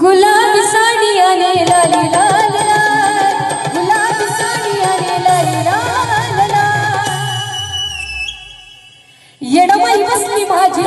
गुलाब साडी आणि लाली लाल गुलाब साडी आले लाली लाल येडबाई बसली माझी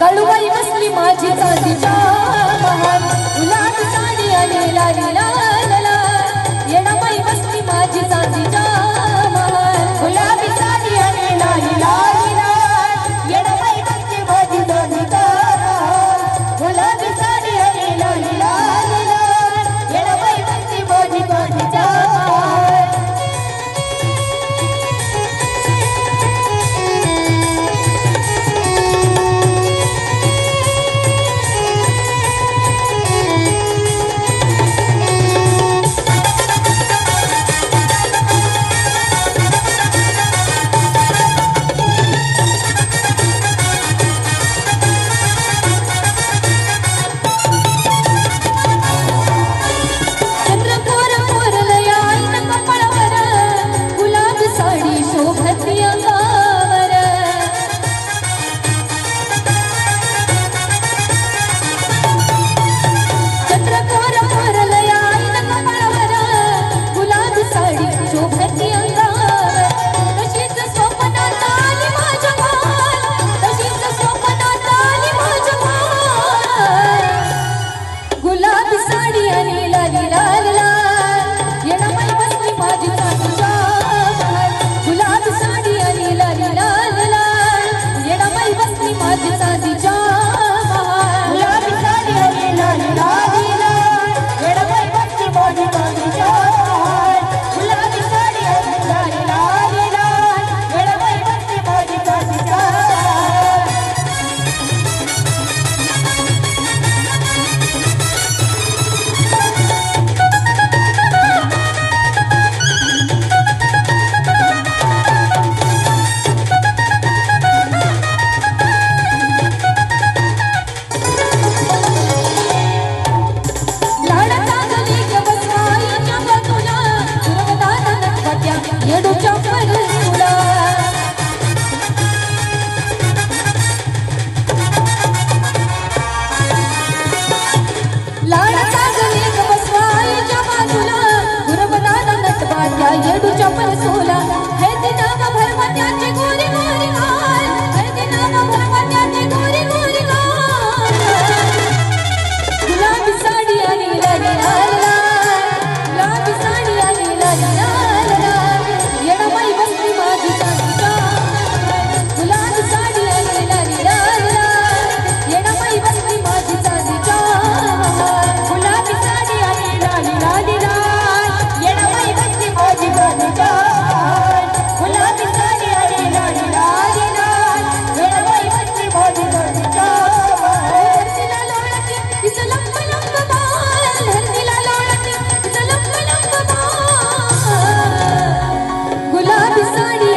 कळवाई बसली माझी चांदीच्या महान गुलाब साडी आणि लाली लाला येणाबाई बसली माझी चांदीच्या सारी